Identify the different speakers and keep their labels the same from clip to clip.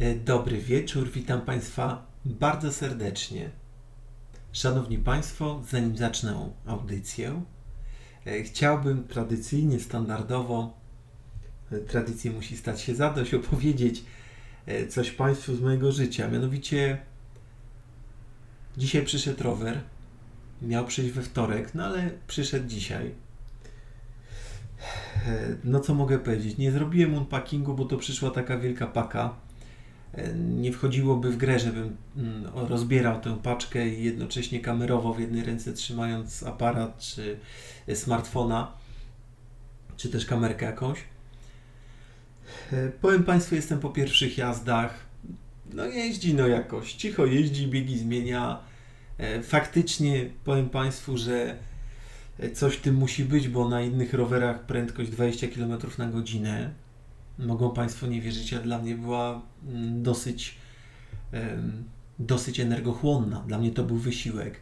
Speaker 1: E, Dobry wieczór, witam Państwa bardzo serdecznie. Szanowni Państwo, zanim zacznę audycję, e, chciałbym tradycyjnie, standardowo, e, tradycji musi stać się zadość, opowiedzieć coś Państwu z mojego życia. Mianowicie, dzisiaj przyszedł rower, miał przyjść we wtorek, no ale przyszedł dzisiaj. No co mogę powiedzieć? Nie zrobiłem unpackingu, bo to przyszła taka wielka paka. E, Nie wchodziłoby w grę, żebym mm, rozbierał tę paczkę i jednocześnie kamerował w jednej ręce trzymając aparat czy e, smartfona, czy też kamerkę jakąś. E, Powiem Państwu, jestem po pierwszych jazdach. No jeździ no jakoś, cicho jeździ, biegi zmienia. E, Faktycznie powiem Państwu, że coś w tym musi być, bo na innych rowerach prędkość 20 km na godzinę. Mogą Państwo nie wierzyć, a dla mnie była mm, dosyć, dosyć energochłonna. Dla mnie to był wysiłek.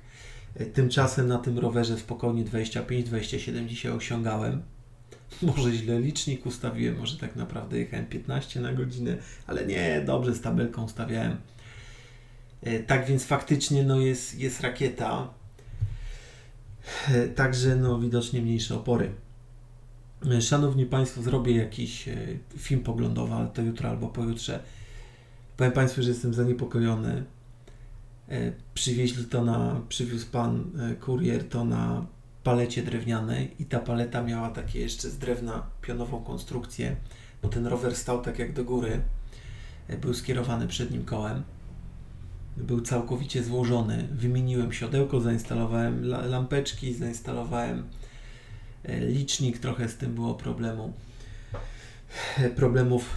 Speaker 1: E, Tymczasem na tym rowerze spokojnie 25-27 dzisiaj osiągałem. Może źle licznik ustawiłem, może tak naprawdę jechałem 15 na godzinę, ale nie, dobrze z tabelką ustawiałem. E, Tak więc faktycznie no jest, jest rakieta. E, Także no widocznie mniejsze opory. Szanowni Państwo, zrobię jakiś e, film poglądowy, ale to jutro albo pojutrze. Powiem Państwu, że jestem zaniepokojony. E, Przywieźli to na, przywiózł pan e, kurier to na palecie drewnianej i ta paleta miała takie jeszcze z drewna pionową konstrukcję, bo ten rower stał tak jak do góry. Był skierowany przednim kołem. Był całkowicie złożony. Wymieniłem siodełko, zainstalowałem la- lampeczki, zainstalowałem licznik, trochę z tym było problemu. E, Problemów.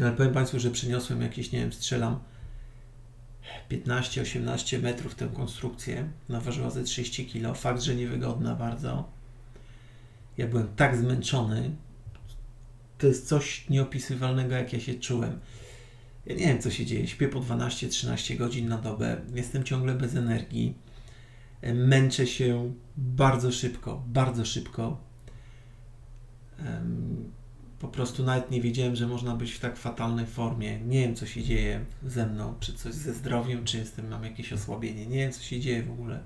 Speaker 1: Ale powiem Państwu, że przyniosłem jakieś, nie wiem, strzelam 15-18 metrów tę konstrukcję. Ona ważyła ze 30 kg. Fakt, że niewygodna bardzo. Ja byłem tak zmęczony. To jest coś nieopisywalnego, jak ja się czułem. Ja nie wiem, co się dzieje. Śpię po 12-13 godzin na dobę. Jestem ciągle bez energii. Męczę się bardzo szybko, bardzo szybko. Po prostu nawet nie wiedziałem, że można być w tak fatalnej formie. Nie wiem, co się dzieje ze mną, czy coś ze zdrowiem, czy jestem, mam jakieś osłabienie. Nie wiem, co się dzieje w ogóle.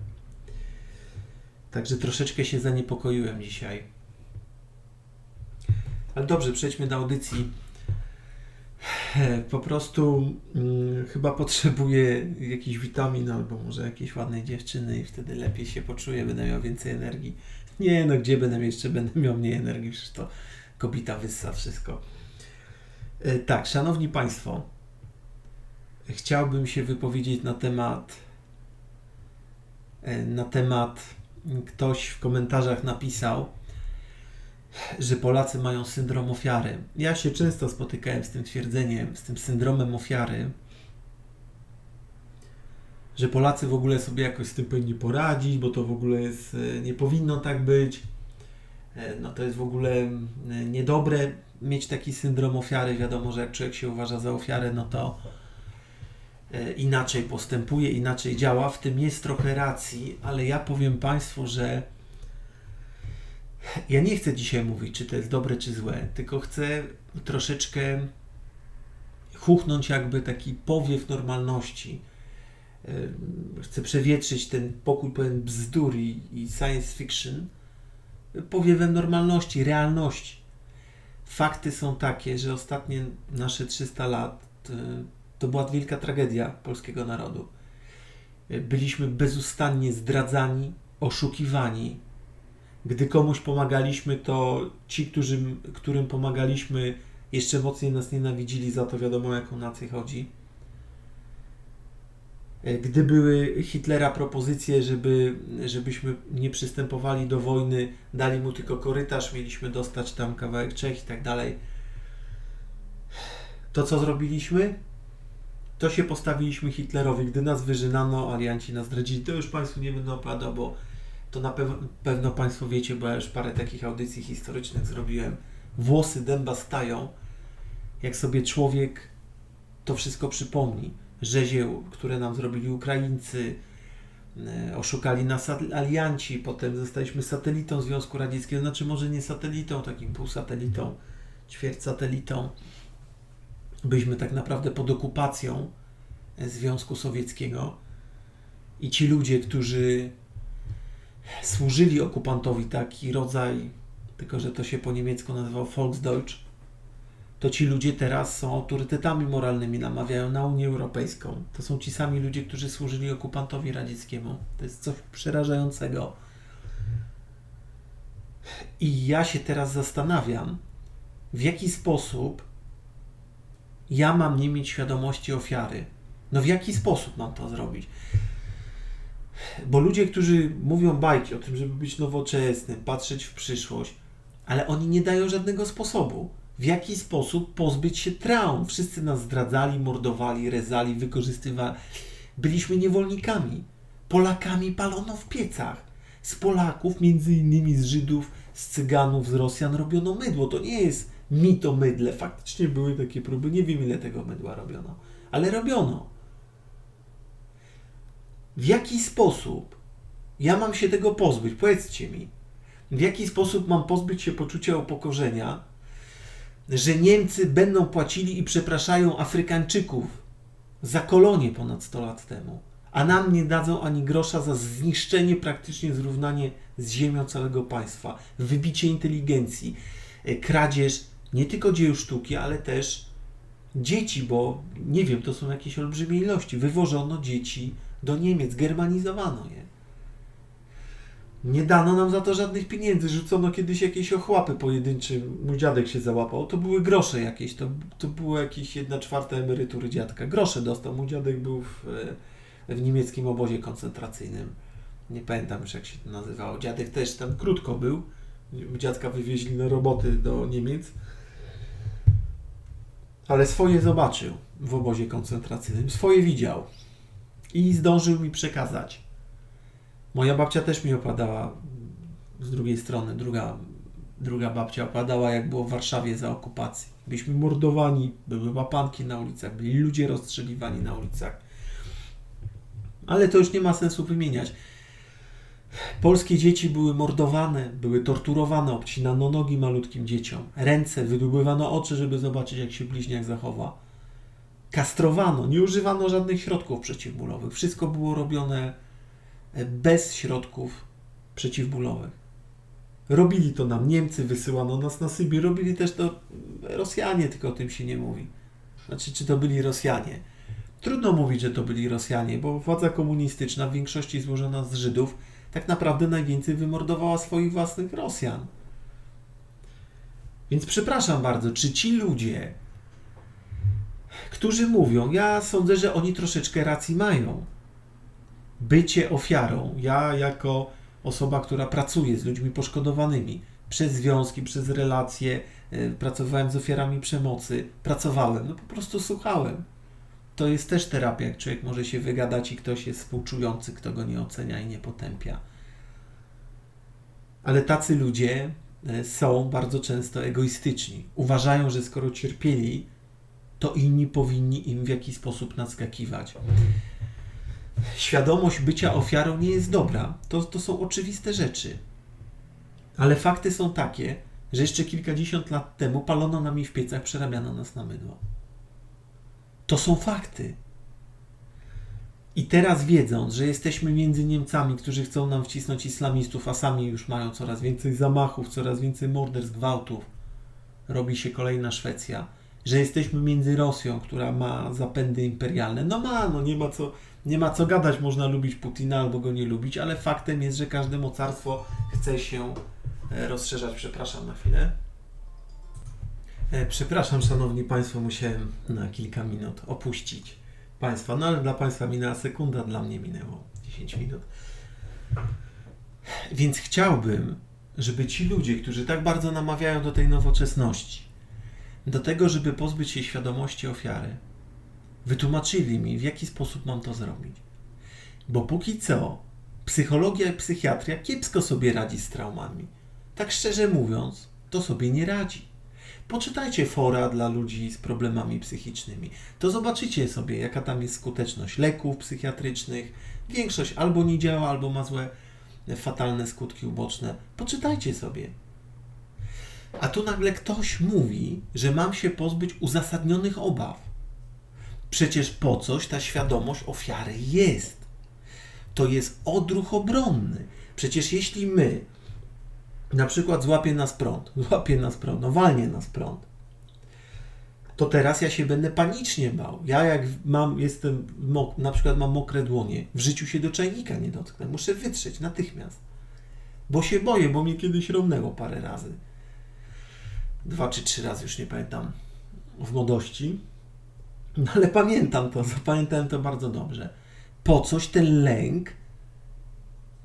Speaker 1: Także troszeczkę się zaniepokoiłem dzisiaj. Ale dobrze, przejdźmy do audycji. Po prostu mm, chyba potrzebuję jakichś witamin albo może jakiejś ładnej dziewczyny i wtedy lepiej się poczuję, będę miał więcej energii. Nie, no gdzie będę jeszcze będę miał mniej energii, przecież to kobita wyssa wszystko. E, Tak, szanowni Państwo, chciałbym się wypowiedzieć na temat e, na temat ktoś w komentarzach napisał, że Polacy mają syndrom ofiary. Ja się często spotykałem z tym twierdzeniem, z tym syndromem ofiary, że Polacy w ogóle sobie jakoś z tym powinni poradzić, bo to w ogóle jest, e, nie powinno tak być. E, No to jest w ogóle niedobre mieć taki syndrom ofiary. Wiadomo, że jak człowiek się uważa za ofiarę, no to e, inaczej postępuje, inaczej działa. W tym jest trochę racji, ale ja powiem Państwu, że ja nie chcę dzisiaj mówić, czy to jest dobre, czy złe, tylko chcę troszeczkę chuchnąć jakby taki powiew normalności. Chcę przewietrzyć ten pokój pełen bzdur i, i science fiction powiewem normalności, realności. Fakty są takie, że ostatnie nasze 300 lat y, to była wielka tragedia polskiego narodu. Y, Byliśmy bezustannie zdradzani, oszukiwani, gdy komuś pomagaliśmy, to ci, którzy, którym pomagaliśmy, jeszcze mocniej nas nienawidzili za to, wiadomo o jaką nację chodzi. E, Gdy były Hitlera propozycje, żeby, żebyśmy nie przystępowali do wojny, dali mu tylko korytarz, mieliśmy dostać tam kawałek Czech i tak dalej. To co zrobiliśmy? To się postawiliśmy Hitlerowi. Gdy nas wyżynano, alianci nas zdradzili. To już Państwu nie będę opowiadał, bo to na pew- pewno Państwo wiecie, bo ja już parę takich audycji historycznych zrobiłem. Włosy dęba stają, jak sobie człowiek to wszystko przypomni. Rzezie, które nam zrobili Ukraińcy, e, oszukali nas al- alianci, potem zostaliśmy satelitą Związku Radzieckiego, znaczy może nie satelitą, takim półsatelitą, ćwierć satelitą. byliśmy tak naprawdę pod okupacją Związku Sowieckiego i ci ludzie, którzy służyli okupantowi taki rodzaj, tylko że to się po niemiecku nazywał Volksdeutsch, to ci ludzie teraz są autorytetami moralnymi, namawiają na Unię Europejską. To są ci sami ludzie, którzy służyli okupantowi radzieckiemu. To jest coś przerażającego. I ja się teraz zastanawiam, w jaki sposób ja mam nie mieć świadomości ofiary. No w jaki sposób mam to zrobić? Bo ludzie, którzy mówią bajki o tym, żeby być nowoczesnym, patrzeć w przyszłość, ale oni nie dają żadnego sposobu. W jaki sposób pozbyć się traum? Wszyscy nas zdradzali, mordowali, rezali, wykorzystywali. Byliśmy niewolnikami. Polakami palono w piecach. Z Polaków, między innymi z Żydów, z Cyganów, z Rosjan robiono mydło. To nie jest mito mydle. Faktycznie były takie próby. Nie wiem, ile tego mydła robiono, ale robiono. W jaki sposób ja mam się tego pozbyć? Powiedzcie mi. W jaki sposób mam pozbyć się poczucia upokorzenia, że Niemcy będą płacili i przepraszają Afrykańczyków za kolonie ponad 100 lat temu, a nam nie dadzą ani grosza za zniszczenie, praktycznie zrównanie z ziemią całego państwa, wybicie inteligencji, e, kradzież nie tylko dzieł sztuki, ale też dzieci, bo nie wiem, to są jakieś olbrzymie ilości. Wywożono dzieci do Niemiec, germanizowano je. Nie dano nam za to żadnych pieniędzy, rzucono kiedyś jakieś ochłapy pojedyncze, mój dziadek się załapał, to były grosze jakieś, to, to było jakieś jedna czwarta emerytury dziadka. Grosze dostał, mój dziadek był w, w niemieckim obozie koncentracyjnym. Nie pamiętam już jak się to nazywało. Dziadek też tam krótko był. Dziadka wywieźli na roboty do Niemiec. Ale swoje zobaczył w obozie koncentracyjnym, swoje widział i zdążył mi przekazać. Moja babcia też mi opadała z drugiej strony, druga, druga babcia opadała, jak było w Warszawie za okupacji. Byliśmy mordowani, były łapanki na ulicach, byli ludzie rozstrzeliwani na ulicach. Ale to już nie ma sensu wymieniać. Polskie dzieci były mordowane, były torturowane, obcinano nogi malutkim dzieciom, ręce, wydłubywano oczy, żeby zobaczyć, jak się bliźniak zachowa. Kastrowano, nie używano żadnych środków przeciwbólowych. Wszystko było robione bez środków przeciwbólowych. Robili to nam Niemcy, wysyłano nas na Sybir, robili też to Rosjanie, tylko o tym się nie mówi. Znaczy, czy to byli Rosjanie? Trudno mówić, że to byli Rosjanie, bo władza komunistyczna w większości złożona z Żydów tak naprawdę najwięcej wymordowała swoich własnych Rosjan. Więc przepraszam bardzo, czy ci ludzie, którzy mówią, ja sądzę, że oni troszeczkę racji mają. Bycie ofiarą, ja jako osoba, która pracuje z ludźmi poszkodowanymi przez związki, przez relacje, e, pracowałem z ofiarami przemocy, pracowałem, no po prostu słuchałem. To jest też terapia, jak człowiek może się wygadać i ktoś jest współczujący, kto go nie ocenia i nie potępia. Ale tacy ludzie e, są bardzo często egoistyczni. Uważają, że skoro cierpieli, to inni powinni im w jakiś sposób naskakiwać. Świadomość bycia ofiarą nie jest dobra. To, to są oczywiste rzeczy. Ale fakty są takie, że jeszcze kilkadziesiąt lat temu palono nami w piecach, przerabiano nas na mydło. To są fakty. I teraz wiedząc, że jesteśmy między Niemcami, którzy chcą nam wcisnąć islamistów, a sami już mają coraz więcej zamachów, coraz więcej morderstw, gwałtów, robi się kolejna Szwecja, że jesteśmy między Rosją, która ma zapędy imperialne. No ma, no nie ma co, nie ma co gadać, można lubić Putina albo go nie lubić, ale faktem jest, że każde mocarstwo chce się e, rozszerzać. Przepraszam na chwilę. E, przepraszam, szanowni państwo, musiałem na kilka minut opuścić państwa. No ale dla państwa minęła sekunda, dla mnie minęło 10 minut. Więc chciałbym, żeby ci ludzie, którzy tak bardzo namawiają do tej nowoczesności, do tego, żeby pozbyć się świadomości ofiary, wytłumaczyli mi, w jaki sposób mam to zrobić. Bo póki co, psychologia i psychiatria kiepsko sobie radzi z traumami. Tak szczerze mówiąc, to sobie nie radzi. Poczytajcie fora dla ludzi z problemami psychicznymi. To zobaczycie sobie, jaka tam jest skuteczność leków psychiatrycznych. Większość albo nie działa, albo ma złe, fatalne skutki uboczne. Poczytajcie sobie. A tu nagle ktoś mówi, że mam się pozbyć uzasadnionych obaw. Przecież po coś ta świadomość ofiary jest. To jest odruch obronny. Przecież jeśli my, na przykład złapie nas prąd, złapie nas prąd, no walnie nas prąd, to teraz ja się będę panicznie bał. Ja jak mam, jestem, na przykład mam mokre dłonie, w życiu się do czajnika nie dotknę, muszę wytrzeć natychmiast. Bo się boję, bo mnie kiedyś romnęło parę razy. Dwa czy trzy razy, już nie pamiętam, w młodości. No ale pamiętam to, zapamiętałem to bardzo dobrze. Po coś ten lęk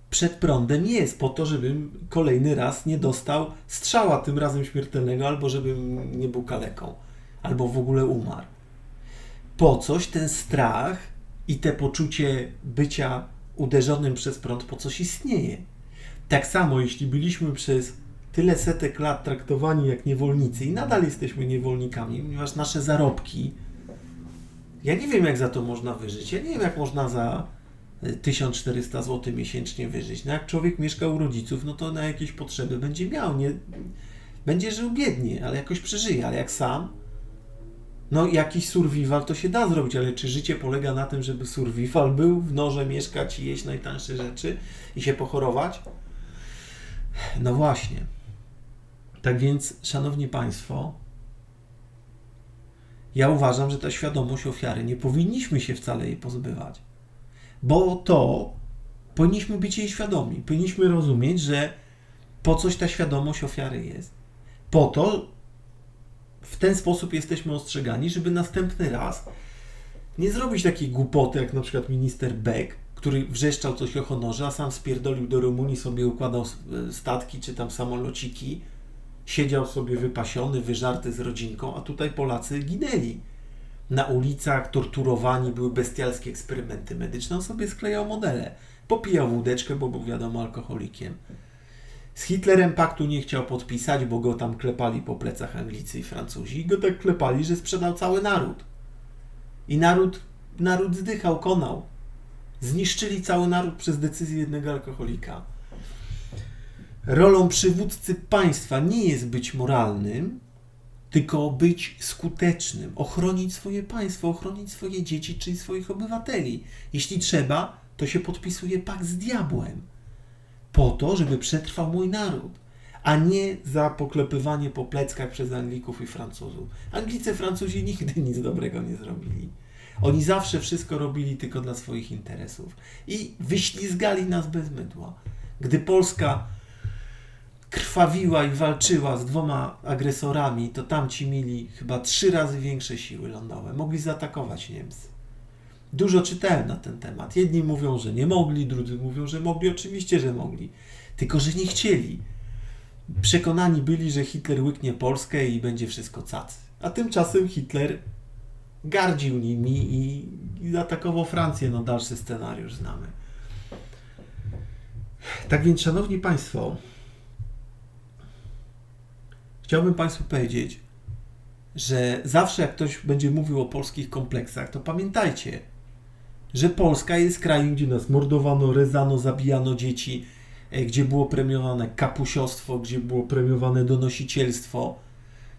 Speaker 1: przed prądem jest, po to, żebym kolejny raz nie dostał strzała, tym razem śmiertelnego, albo żebym nie był kaleką albo w ogóle umarł. Po coś ten strach i te poczucie bycia uderzonym przez prąd po coś istnieje. Tak samo, jeśli byliśmy przez tyle setek lat traktowani jak niewolnicy i nadal jesteśmy niewolnikami, ponieważ nasze zarobki, ja nie wiem, jak za to można wyżyć. Ja nie wiem, jak można za 1400 zł miesięcznie wyżyć. No jak człowiek mieszka u rodziców, no to na jakieś potrzeby będzie miał. Nie, będzie żył biednie, ale jakoś przeżyje. Ale jak sam, no jakiś survival to się da zrobić, ale czy życie polega na tym, żeby survival był, w norze mieszkać i jeść najtańsze rzeczy i się pochorować? No właśnie. Tak więc, szanowni państwo, ja uważam, że ta świadomość ofiary nie powinniśmy się wcale jej pozbywać. Bo to powinniśmy być jej świadomi. Powinniśmy rozumieć, że po coś ta świadomość ofiary jest. Po to, w ten sposób jesteśmy ostrzegani, żeby następny raz nie zrobić takiej głupoty, jak na przykład minister Beck, który wrzeszczał coś o honorze, a sam spierdolił do Rumunii, sobie układał statki czy tam samolociki, siedział sobie wypasiony, wyżarty z rodzinką, a tutaj Polacy ginęli. Na ulicach torturowani były bestialskie eksperymenty medyczne, on sobie sklejał modele. Popijał wódeczkę, bo był wiadomo alkoholikiem. Z Hitlerem paktu nie chciał podpisać, bo go tam klepali po plecach Anglicy i Francuzi. I go tak klepali, że sprzedał cały naród. I naród, naród zdychał, konał. Zniszczyli cały naród przez decyzję jednego alkoholika. Rolą przywódcy państwa nie jest być moralnym, tylko być skutecznym, ochronić swoje państwo, ochronić swoje dzieci, czyli swoich obywateli. Jeśli trzeba, to się podpisuje pakt z diabłem po to, żeby przetrwał mój naród, a nie za poklepywanie po pleckach przez Anglików i Francuzów. Anglicy, Francuzi nigdy nic dobrego nie zrobili. Oni zawsze wszystko robili tylko dla swoich interesów i wyślizgali nas bez mydła. Gdy Polska krwawiła i walczyła z dwoma agresorami, to tamci mieli chyba trzy razy większe siły lądowe. Mogli zaatakować Niemcy. Dużo czytałem na ten temat. Jedni mówią, że nie mogli, drudzy mówią, że mogli. Oczywiście, że mogli. Tylko, że nie chcieli. Przekonani byli, że Hitler łyknie Polskę i będzie wszystko cacy. A tymczasem Hitler gardził nimi i, i zaatakował Francję. No dalszy scenariusz znamy. Tak więc, szanowni państwo, chciałbym państwu powiedzieć, że zawsze jak ktoś będzie mówił o polskich kompleksach, to pamiętajcie, że Polska jest krajem, gdzie nas mordowano, rezano, zabijano dzieci, e, gdzie było premiowane kapusiostwo, gdzie było premiowane donosicielstwo,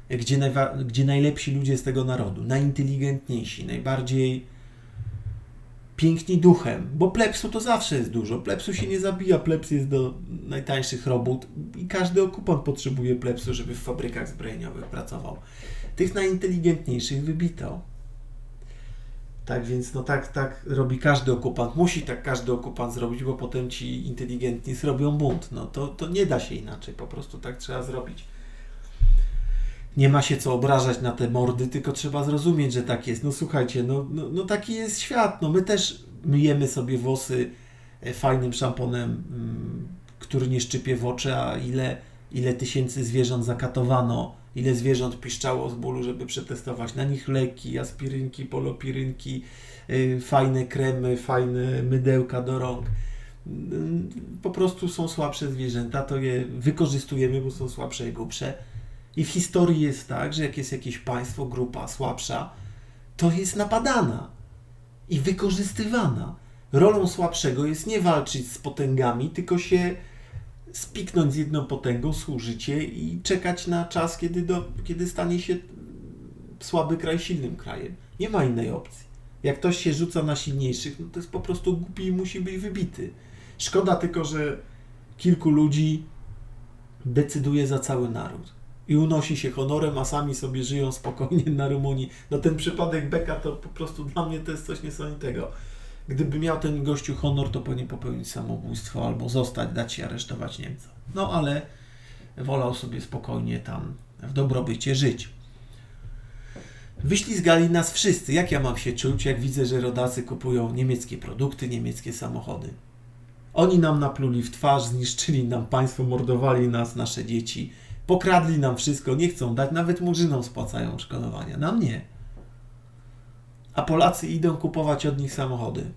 Speaker 1: e, gdzie, najwa- gdzie najlepsi ludzie z tego narodu, najinteligentniejsi, najbardziej piękni duchem, bo plepsu to zawsze jest dużo. Plepsu się nie zabija, pleps jest do najtańszych robót i każdy okupant potrzebuje plepsu, żeby w fabrykach zbrojeniowych pracował. Tych najinteligentniejszych wybito. Tak więc no tak, tak robi każdy okupant. Musi tak każdy okupant zrobić, bo potem ci inteligentni zrobią bunt. No to, to nie da się inaczej, po prostu tak trzeba zrobić. Nie ma się co obrażać na te mordy, tylko trzeba zrozumieć, że tak jest. No słuchajcie, no, no, no taki jest świat. No my też myjemy sobie włosy e, fajnym szamponem, mm, który nie szczypie w oczy, a ile, ile tysięcy zwierząt zakatowano ile zwierząt piszczało z bólu, żeby przetestować na nich leki, aspirynki, polopirynki, yy, fajne kremy, fajne mydełka do rąk. Yy, po prostu są słabsze zwierzęta, to je wykorzystujemy, bo są słabsze i głupsze. I w historii jest tak, że jak jest jakieś państwo, grupa słabsza, to jest napadana i wykorzystywana. Rolą słabszego jest nie walczyć z potęgami, tylko się spiknąć z jedną potęgą, służycie i czekać na czas, kiedy, do, kiedy stanie się słaby kraj silnym krajem. Nie ma innej opcji. Jak ktoś się rzuca na silniejszych, no to jest po prostu głupi i musi być wybity. Szkoda tylko, że kilku ludzi decyduje za cały naród i unosi się honorem, a sami sobie żyją spokojnie na Rumunii. No ten przypadek Beka to po prostu dla mnie to jest coś niesamowitego. Gdyby miał ten gościu honor, to powinien popełnić samobójstwo albo zostać, dać się aresztować Niemcom. No ale wolał sobie spokojnie tam w dobrobycie żyć. Wyślizgali nas wszyscy. Jak ja mam się czuć, jak widzę, że rodacy kupują niemieckie produkty, niemieckie samochody? Oni nam napluli w twarz, zniszczyli nam państwo, mordowali nas, nasze dzieci, pokradli nam wszystko, nie chcą dać, nawet murzynom spłacają odszkodowania. Nam nie. A Polacy idą kupować od nich samochody,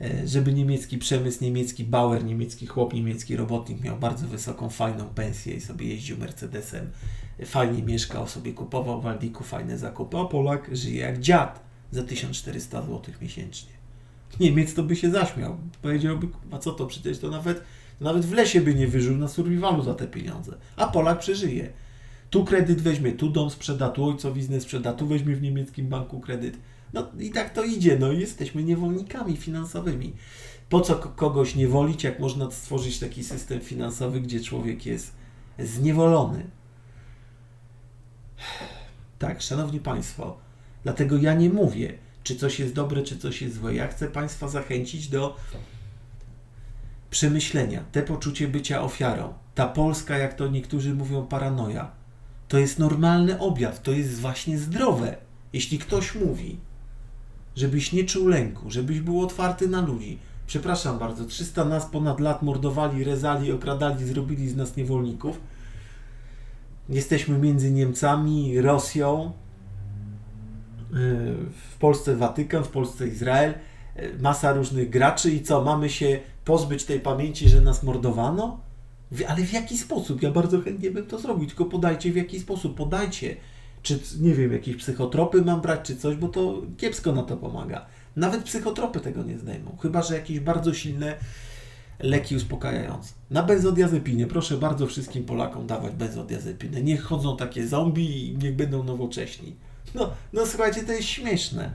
Speaker 1: e, żeby niemiecki przemysł, niemiecki Bauer, niemiecki chłop, niemiecki robotnik miał bardzo wysoką, fajną pensję i sobie jeździł Mercedesem, fajnie mieszkał, sobie kupował w Aldiku fajne zakupy, a Polak żyje jak dziad za 1400 zł miesięcznie. Niemiec to by się zaśmiał. Powiedziałby, a co to przecież to nawet, nawet w lesie by nie wyżył na survivalu za te pieniądze. A Polak przeżyje. Tu kredyt weźmie, tu dom sprzeda, tu ojcowiznę sprzeda, tu weźmie w niemieckim banku kredyt. No i tak to idzie, no jesteśmy niewolnikami finansowymi. Po co kogoś niewolić, jak można stworzyć taki system finansowy, gdzie człowiek jest zniewolony? Tak, szanowni Państwo, dlatego ja nie mówię, czy coś jest dobre, czy coś jest złe. Ja chcę Państwa zachęcić do przemyślenia. Te poczucie bycia ofiarą. Ta Polska, jak to niektórzy mówią, paranoja. To jest normalny objaw, to jest właśnie zdrowe. Jeśli ktoś mówi, żebyś nie czuł lęku, żebyś był otwarty na ludzi. Przepraszam bardzo, 300 nas ponad lat mordowali, rezali, okradali, zrobili z nas niewolników. Jesteśmy między Niemcami, Rosją, w Polsce Watykan, w Polsce Izrael, masa różnych graczy i co, mamy się pozbyć tej pamięci, że nas mordowano? Ale w jaki sposób? Ja bardzo chętnie bym to zrobił, tylko podajcie w jaki sposób, podajcie. Czy, nie wiem, jakieś psychotropy mam brać, czy coś, bo to kiepsko na to pomaga. Nawet psychotropy tego nie zdejmą, chyba że jakieś bardzo silne leki uspokajające. Na benzodiazepinie, proszę bardzo wszystkim Polakom dawać benzodiazepinę. Niech chodzą takie zombie i niech będą nowocześni. No, no słuchajcie, to jest śmieszne.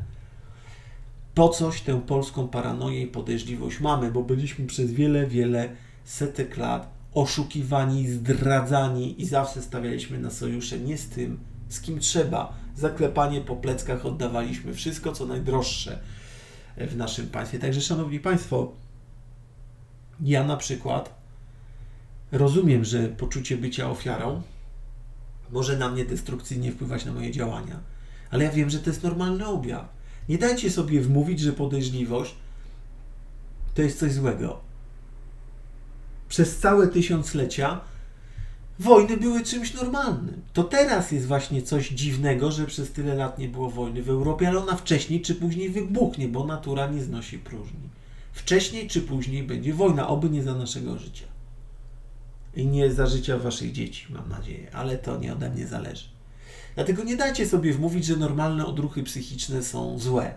Speaker 1: Po coś tę polską paranoję i podejrzliwość mamy, bo byliśmy przez wiele, wiele setek lat oszukiwani, zdradzani i zawsze stawialiśmy na sojusze nie z tym, z kim trzeba. Zaklepanie po pleckach oddawaliśmy wszystko, co najdroższe w naszym państwie. Także, Szanowni Państwo, ja na przykład rozumiem, że poczucie bycia ofiarą może na mnie destrukcyjnie wpływać na moje działania ale ja wiem, że to jest normalny objaw. Nie dajcie sobie wmówić, że podejrzliwość to jest coś złego. Przez całe tysiąclecia wojny były czymś normalnym. To teraz jest właśnie coś dziwnego, że przez tyle lat nie było wojny w Europie, ale ona wcześniej czy później wybuchnie, bo natura nie znosi próżni. Wcześniej czy później będzie wojna, oby nie za naszego życia. I nie za życia waszych dzieci, mam nadzieję, ale to nie ode mnie zależy. Dlatego nie dajcie sobie wmówić, że normalne odruchy psychiczne są złe.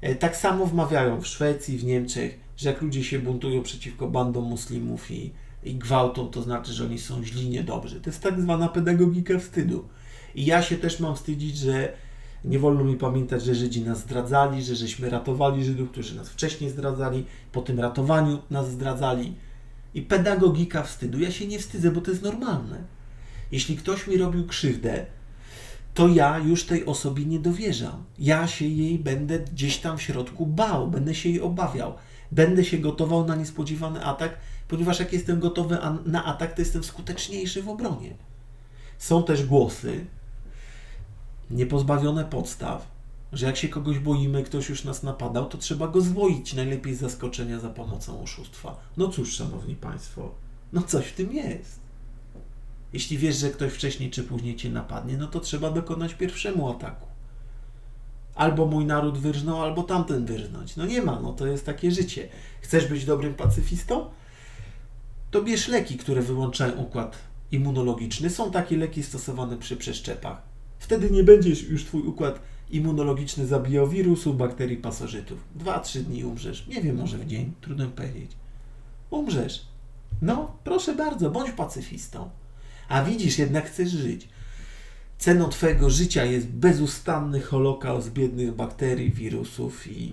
Speaker 1: E, tak samo wmawiają w Szwecji, w Niemczech, że jak ludzie się buntują przeciwko bandom muslimów i, i gwałtą, to znaczy, że oni są źli, niedobrzy. To jest tak zwana pedagogika wstydu. I ja się też mam wstydzić, że nie wolno mi pamiętać, że Żydzi nas zdradzali, że żeśmy ratowali Żydów, którzy nas wcześniej zdradzali, po tym ratowaniu nas zdradzali. I pedagogika wstydu. Ja się nie wstydzę, bo to jest normalne. Jeśli ktoś mi robił krzywdę, to ja już tej osobie nie dowierzam. Ja się jej będę gdzieś tam w środku bał, będę się jej obawiał, będę się gotował na niespodziewany atak, ponieważ jak jestem gotowy na atak, to jestem skuteczniejszy w obronie. Są też głosy, niepozbawione podstaw, że jak się kogoś boimy, ktoś już nas napadał, to trzeba go zwoić, najlepiej z zaskoczenia za pomocą oszustwa. No cóż, szanowni państwo, no coś w tym jest. Jeśli wiesz, że ktoś wcześniej czy później cię napadnie, no to trzeba dokonać pierwszemu ataku. Albo mój naród wyrżnął, albo tamten wyrżnąć. No nie ma, no to jest takie życie. Chcesz być dobrym pacyfistą? To bierz leki, które wyłączają układ immunologiczny. Są takie leki stosowane przy przeszczepach. Wtedy nie będziesz już twój układ immunologiczny zabijał wirusów, bakterii, pasożytów. Dwa, trzy dni umrzesz. Nie wiem, może w dzień, trudno powiedzieć. Umrzesz. No, proszę bardzo, bądź pacyfistą. A widzisz, jednak chcesz żyć. Ceną Twojego życia jest bezustanny holokaust biednych bakterii, wirusów i,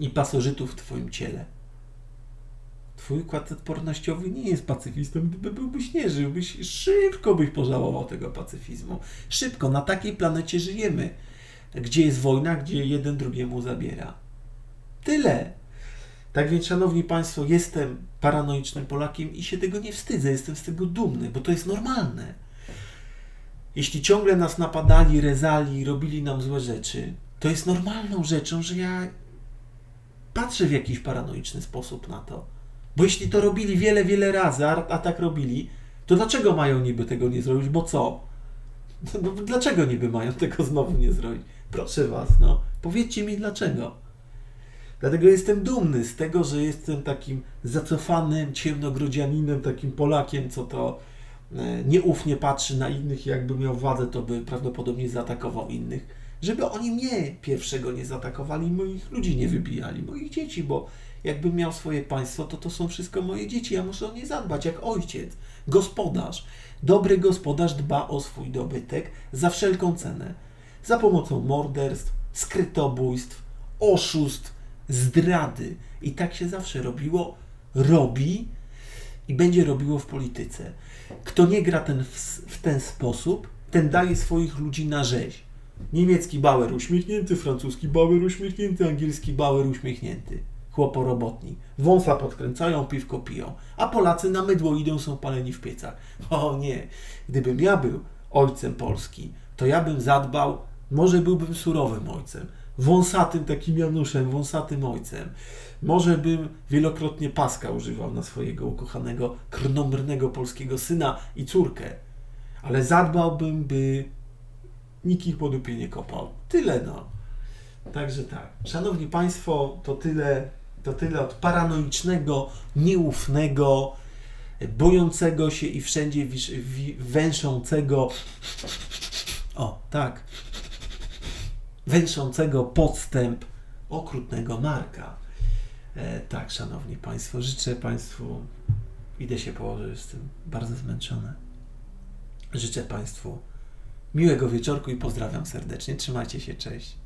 Speaker 1: i pasożytów w Twoim ciele. Twój układ odpornościowy nie jest pacyfistą. Gdyby byłbyś nie żył, byś szybko byś pożałował tego pacyfizmu. Szybko, na takiej planecie żyjemy, gdzie jest wojna, gdzie jeden drugiemu zabiera. Tyle. Tak więc, szanowni Państwo, jestem paranoicznym Polakiem i się tego nie wstydzę. Jestem z tego dumny, bo to jest normalne. Jeśli ciągle nas napadali, rezali, robili nam złe rzeczy, to jest normalną rzeczą, że ja patrzę w jakiś paranoiczny sposób na to. Bo jeśli to robili wiele, wiele razy, a, tak robili, to dlaczego mają niby tego nie zrobić? Bo co? No, dlaczego niby mają tego znowu nie zrobić? Proszę Was, no, powiedzcie mi dlaczego. Dlatego jestem dumny z tego, że jestem takim zacofanym ciemnogrodzianinem, takim Polakiem, co to e, nieufnie patrzy na innych i jakby miał władzę, to by prawdopodobnie zaatakował innych. Żeby oni mnie pierwszego nie zaatakowali, moich ludzi nie wybijali, moich dzieci, bo jakbym miał swoje państwo, to to są wszystko moje dzieci. Ja muszę o nie zadbać, jak ojciec, gospodarz. Dobry gospodarz dba o swój dobytek za wszelką cenę. Za pomocą morderstw, skrytobójstw, oszustw, zdrady. I tak się zawsze robiło, robi i będzie robiło w polityce. Kto nie gra ten w, w ten sposób, ten daje swoich ludzi na rzeź. Niemiecki Bauer uśmiechnięty, francuski Bauer uśmiechnięty, angielski Bauer uśmiechnięty. Chłoporobotni. Wąsa podkręcają, piwko piją. A Polacy na mydło idą, są paleni w piecach. O nie, gdybym ja był ojcem Polski, to ja bym zadbał, może byłbym surowym ojcem, wąsatym takim Januszem, wąsatym ojcem. Może bym wielokrotnie paska używał na swojego ukochanego, krnąbrnego polskiego syna i córkę. Ale zadbałbym, by nikt ich po dupie nie kopał. Tyle no. Także tak. Szanowni Państwo, to tyle, to tyle od paranoicznego, nieufnego, bojącego się i wszędzie wisz, wi, węszącego. O, tak. Węszącego podstęp okrutnego Marka. E, tak, Szanowni Państwo, życzę Państwu, idę się położyć, jestem bardzo zmęczony. Życzę Państwu miłego wieczorku i pozdrawiam serdecznie. Trzymajcie się, cześć.